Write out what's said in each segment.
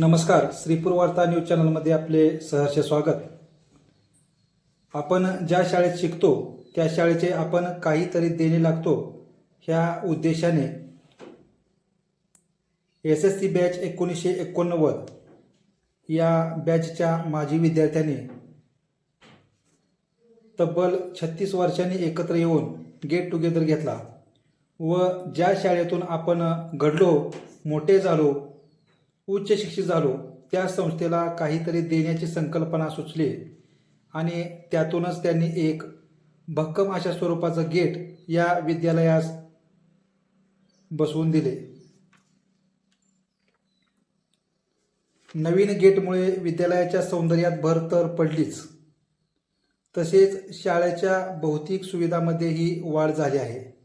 नमस्कार. श्रीपूर वार्ता न्यूज चॅनलमध्ये आपले सहर्ष स्वागत. आपण ज्या शाळेत शिकतो त्या शाळेचे आपण काहीतरी देणे लागतो ह्या उद्देशाने एस एस सी बॅच एकोणीसशे एकोणनव्वद या बॅचच्या माजी विद्यार्थ्यांनी तब्बल छत्तीस वर्षांनी एकत्र येऊन गेट टुगेदर घेतला व ज्या शाळेतून आपण घडलो मोठे झालो उच्च शिक्षित झालो त्या संस्थेला काहीतरी देण्याची संकल्पना सुचली आणि त्यातूनच त्यांनी एक भक्कम अशा स्वरूपाचं गेट या विद्यालयास बसवून दिले. नवीन गेटमुळे विद्यालयाच्या सौंदर्यात भर तर पडलीच. तसेच शाळेच्या भौतिक सुविधांमध्येही वाढ झाली आहे.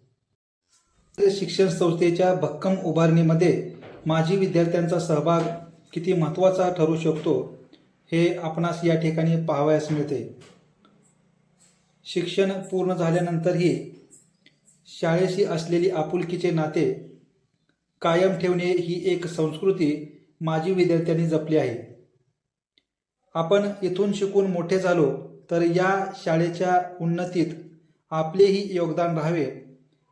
शिक्षण संस्थेच्या भक्कम उभारणीमध्ये माजी विद्यार्थ्यांचा सहभाग किती महत्त्वाचा ठरू शकतो हे आपणास या ठिकाणी पाहावयास मिळते. शिक्षण पूर्ण झाल्यानंतरही शाळेशी असलेली आपुलकीचे नाते कायम ठेवणे ही एक संस्कृती माजी विद्यार्थ्यांनी जपली आहे. आपण इथून शिकून मोठे झालो तर या शाळेच्या उन्नतीत आपलेही योगदान राहावे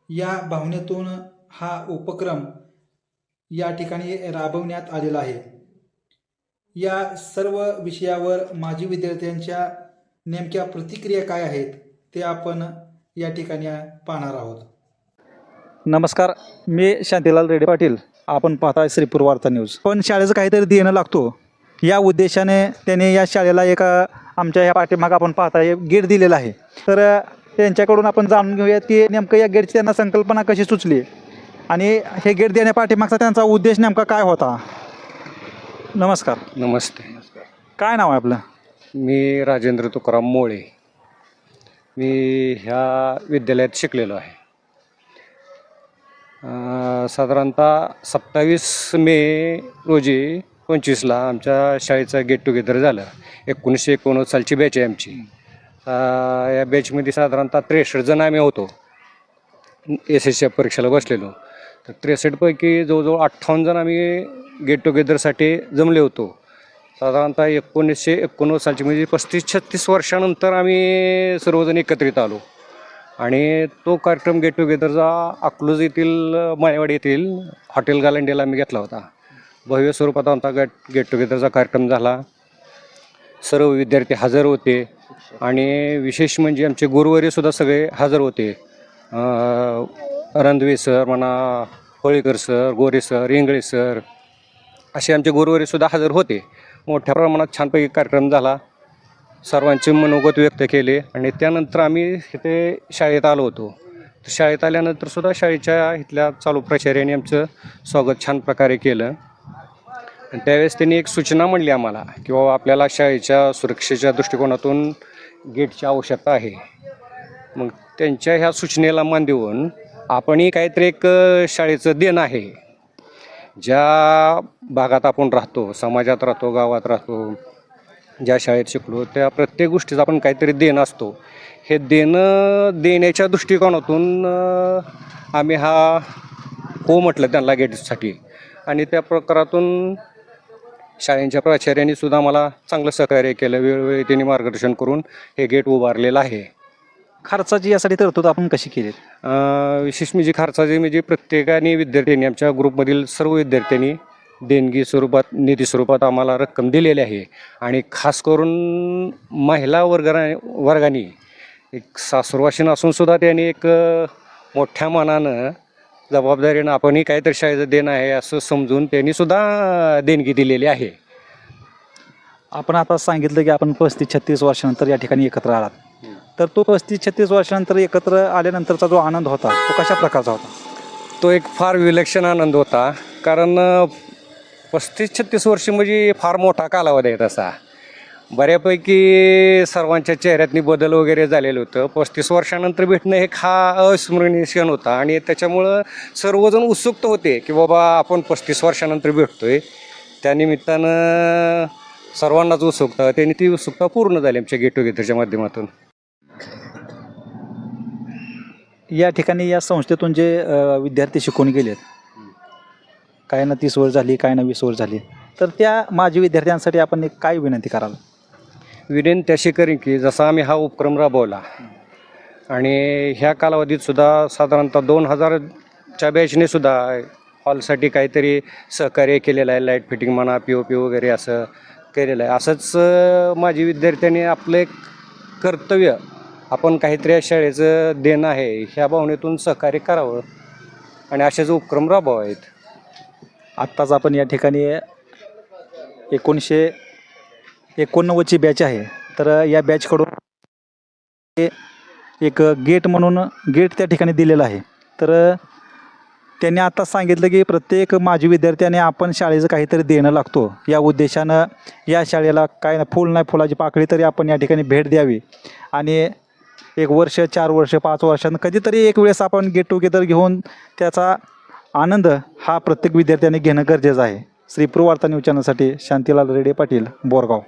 या भावनेतून हा उपक्रम या ठिकाणी राबवण्यात आलेला आहे. या सर्व विषयावर माजी विद्यार्थ्यांच्या नेमक्या प्रतिक्रिया काय आहेत ते आपण या ठिकाणी पाहणार आहोत. नमस्कार मी शांतीलाल रेडे पाटील. आपण पाहताय श्रीपूर वार्ता न्यूज. पण शाळेचं काहीतरी देणं लागतो. या उद्देशाने त्याने या शाळेला एका आमच्या या पाठीमाग आपण पाहताय गेट दिलेला आहे. तर त्यांच्याकडून आपण जाणून घेऊयात की नेमकं या गेटची त्यांना संकल्पना कशी सुचली? आणि हे गेट देण्यापाठीमागचा त्यांचा उद्देश नेमका काय होता? नमस्कार. नमस्ते. काय नाव आहे आपलं? मी राजेंद्र तुकाराम मोळे. मी ह्या विद्यालयात शिकलेलो आहे. अं, साधारणतः सत्तावीस मे रोजी पंचवीसला आमच्या शाळेचं गेट टुगेदर झालं. एकोणीसशे एकोणनव्वद सालची बॅच आहे आमची. अं, या बॅचमध्ये साधारणतः त्रेसष्ट जण आम्ही होतो. एस एसच्या परीक्षेला बसलेलो. तर त्रेसष्टपैकी जवळजवळ अठ्ठावन्न जण आम्ही गेट टुगेदरसाठी जमले होतो. साधारणतः एकोणीसशे एकोणनव्वद सालची म्हणजे पस्तीस छत्तीस वर्षानंतर आम्ही सर्वजण एकत्रित आलो. आणि तो कार्यक्रम गेट टुगेदरचा अकलूज येथील मायवाड येथील हॉटेल गालंडीला आम्ही घेतला होता. भव्य स्वरूपात आमचा गेट गेट टुगेदरचा कार्यक्रम झाला. सर्व विद्यार्थी हजर होते आणि विशेष म्हणजे आमचे गुरुवारीसुद्धा सगळे हजर होते. रणधवे सर म्हणा Holikar sir Gore sir Ingale sir असे आमचे गुरुवारीसुद्धा हजर होते. मोठ्या प्रमाणात छानपैकी कार्यक्रम झाला. सर्वांचे मनोगत व्यक्त केले आणि त्यानंतर आम्ही इथे शाळेत आलो होतो. तर शाळेत आल्यानंतर सुद्धा शाळेच्या इथल्या चालू प्राचार्याने आमचं स्वागत छान प्रकारे केलं. आणि त्यावेळेस त्यांनी एक सूचना म्हणली आम्हाला की बाबा आपल्याला शाळेच्या सुरक्षेच्या दृष्टिकोनातून गेटची आवश्यकता आहे. मग त्यांच्या ह्या सूचनेला मान देऊन आपणही काहीतरी एक शाळेचं देणं आहे. ज्या भागात आपण राहतो समाजात राहतो गावात राहतो ज्या शाळेत शिकलो त्या प्रत्येक गोष्टीचं आपण काहीतरी देणं असतो. हे देणं देण्याच्या दृष्टिकोनातून आम्ही हा हो म्हटलं त्यांना गेटसाठी आणि त्या प्रकारातून शाळेंच्या प्राचार्यांनी सुद्धा मला चांगलं सहकार्य केलं वेळोवेळी त्यांनी मार्गदर्शन करून हे गेट उभारलेलं आहे. खर्चाची यासाठी तरतूद आपण कशी केली? अ, विशेष म्हणजे खर्चाचे म्हणजे प्रत्येकाने विद्यार्थ्यांनी आमच्या ग्रुपमधील सर्व विद्यार्थ्यांनी देणगी स्वरूपात निधी स्वरूपात आम्हाला रक्कम दिलेली आहे. आणि खास करून महिला वर्गा वर्गाने एक सासुरवाशीन असून सुद्धा त्यांनी एक अ, मोठ्या मनानं जबाबदारीनं आपणही काहीतरी शाळेचं देणं आहे असं समजून त्यांनी सुद्धा देणगी दिलेली आहे. आपण आता सांगितलं की आपण पस्तीस छत्तीस वर्षानंतर या ठिकाणी एकत्र आलात. तर तो पस्तीस छत्तीस वर्षानंतर एकत्र आल्यानंतरचा जो आनंद होता तो कशा प्रकारचा होता? तो एक फार विलक्षण आनंद होता. कारण पस्तीस छत्तीस वर्ष म्हणजे फार मोठा कालावधी आहे तसा. बऱ्यापैकी सर्वांच्या चेहऱ्यातनी बदल वगैरे झालेलं होतं. पस्तीस वर्षानंतर भेटणं हे हा अस्मरणीय क्षण होता आणि त्याच्यामुळं सर्वजण उत्सुक होते की बाबा आपण पस्तीस वर्षानंतर भेटतोय. त्यानिमित्तानं सर्वांनाच उत्सुकता त्यांनी ती उत्सुकता पूर्ण झाली आमच्या गेट टुगेदरच्या माध्यमातून. या ठिकाणी या संस्थेतून जे अ, विद्यार्थी शिकून गेलेत. काय ना तीस वर्ष झाली काय ना वीस वर्ष झाली. तर त्या माजी विद्यार्थ्यांसाठी आपण एक काय विनंती कराल? विनंती अशी करीन की जसा आम्ही हा उपक्रम राबवला आणि ह्या कालावधीत सुद्धा साधारणतः दोन हजारच्या बॅचने सुद्धा हॉलसाठी काहीतरी सहकार्य केलेलं आहे लाइट फिटिंग म्हणा पी ओ पी वगैरे असं केलेलं आहे. असंच अं, माजी विद्यार्थ्यांनी आपलं एक कर्तव्य आपण काहीतरी या शाळेचं देणं आहे ह्या भावनेतून सहकार्य करावं आणि असेच उपक्रम राबवावेत. आत्ताच आपण या ठिकाणी एकोणीसशे एकोणनव्वदची बॅच आहे. तर या बॅचकडून एक गेट म्हणून गेट त्या ठिकाणी दिलेलं आहे. तर त्यांनी आता सांगितलं की प्रत्येक माजी विद्यार्थ्याने आपण शाळेचं काहीतरी देणं लागतो. या उद्देशानं या शाळेला काय ना फुल नाही फुलाची पाकळी तरी आपण या ठिकाणी भेट द्यावी. आणि एक वर्ष चार वर्ष पाच वर्षांनं कधीतरी एक वेळेस आपण गेट टुगेदर घेऊन त्याचा आनंद हा प्रत्येक विद्यार्थ्याने घेणं गरजेचं आहे. श्री वार्ता न्यूज चॅनलसाठी शांतीलाल रेडे पाटील बोरगाव.